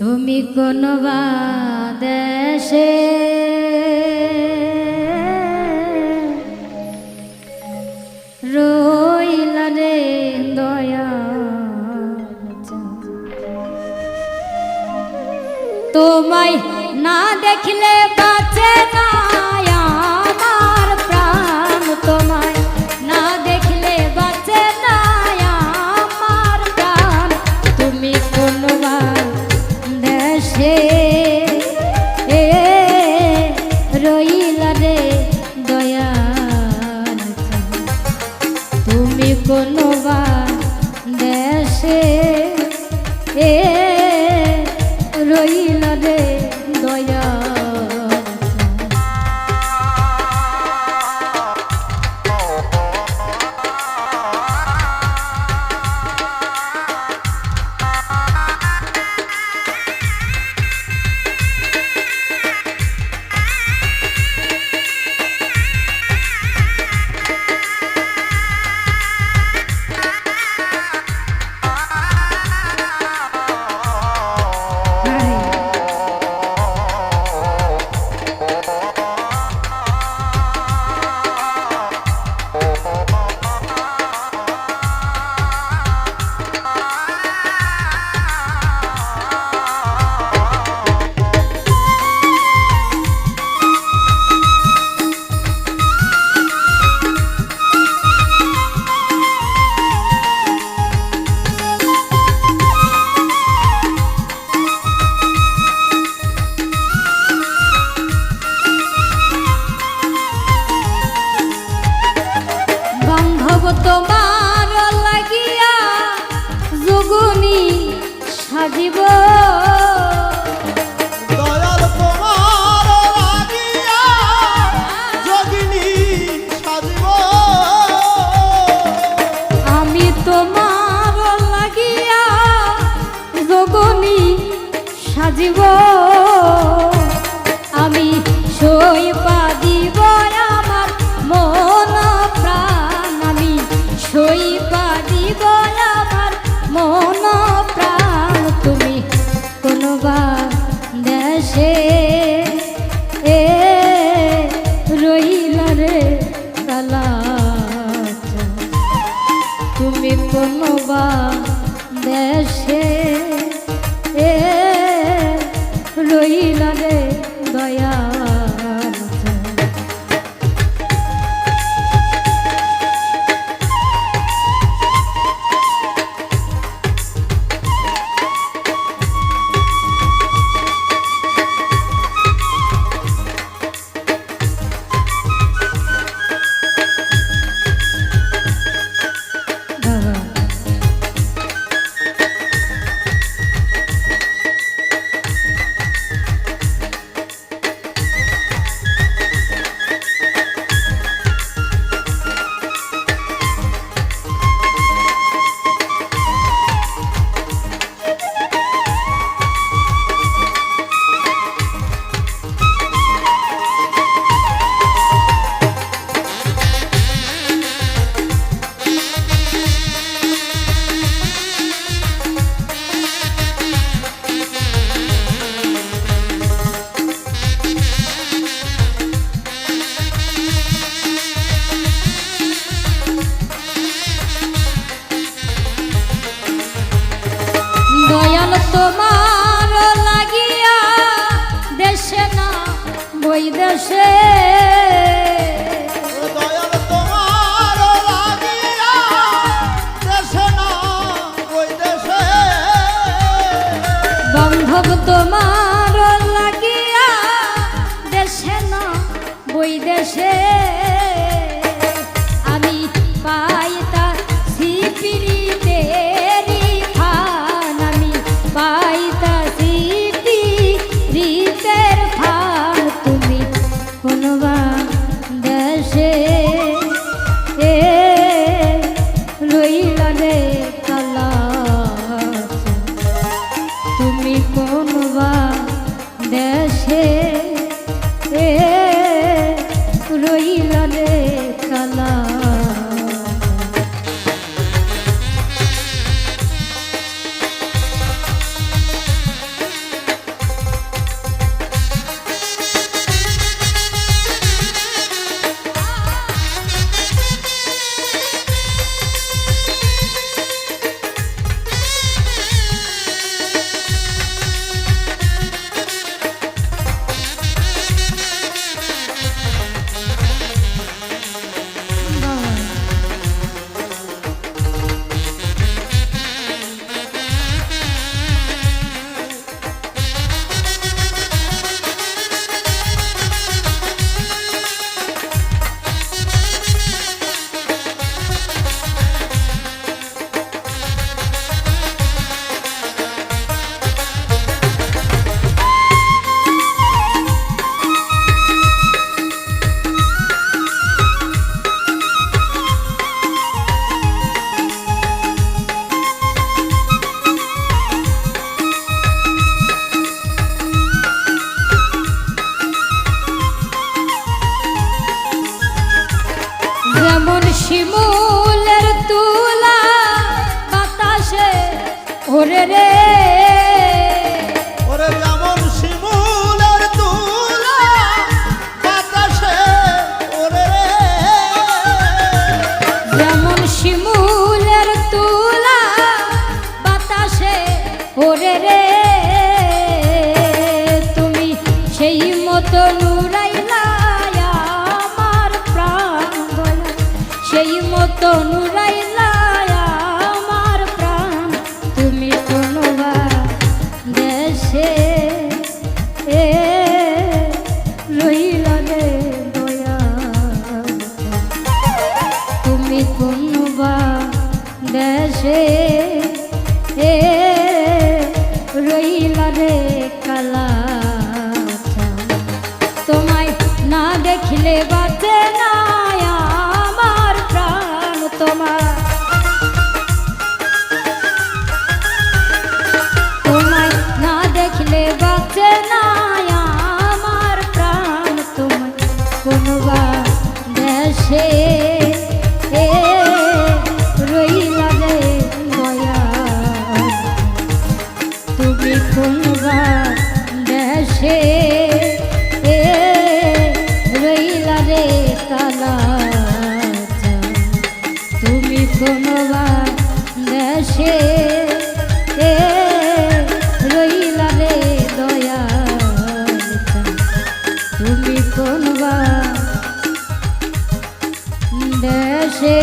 তুমি কোন দেশে রইলা রে দয়া তোমায় না দেখলে বাঁচে না। Yeah. রে এ রইল রে তালা তুমি কোনো বা দেশে এ রইল রে দয়া ওই দেশে। বন্ধব তোমার লাগিয়া দেশে না বই দেশে। শিমুলের তুলা বাতাসে ওরে রে। রতন রাইলা আমার প্রাণ। তুমি শোনবা দেশে এ রইলা রে দয়া। তুমি কোনবা দেশে কোনোবা দেশে এ রইলালে দয়া তুমি কোনোবা দেশে